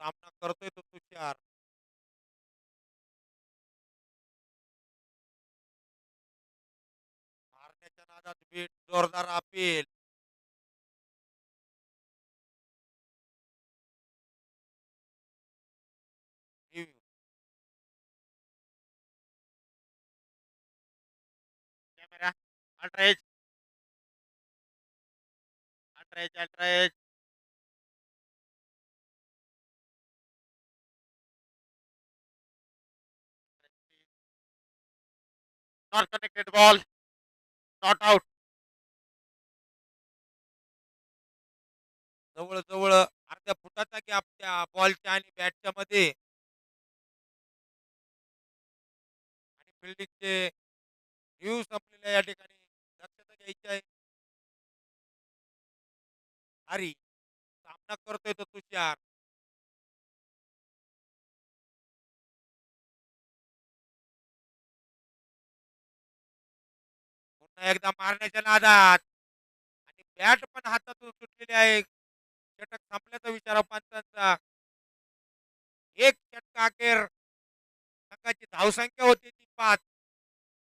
सामना करतोय तो तुषार मारण्याच्या जोरदार अपील. Review. Camera ultra not connected ball. Not out. जवळ जवळ अर्ध्या फुटाचा गॅप त्या बॉलच्या आणि बॅटच्या मध्ये. आणि फिल्डिंगचे व्ह्यू संपलेले या ठिकाणी. दक्षता घ्यायची आहे. हरी सामना करतोय तो तुषार. एकदा मारण्याच्या नादात. आणि बॅट पण हातातून सुटलेली आहे. षटक संपल्याचा विचार हो पंचांचा. एक षटका अखेर संघाची धावसंख्या होती ती पाच.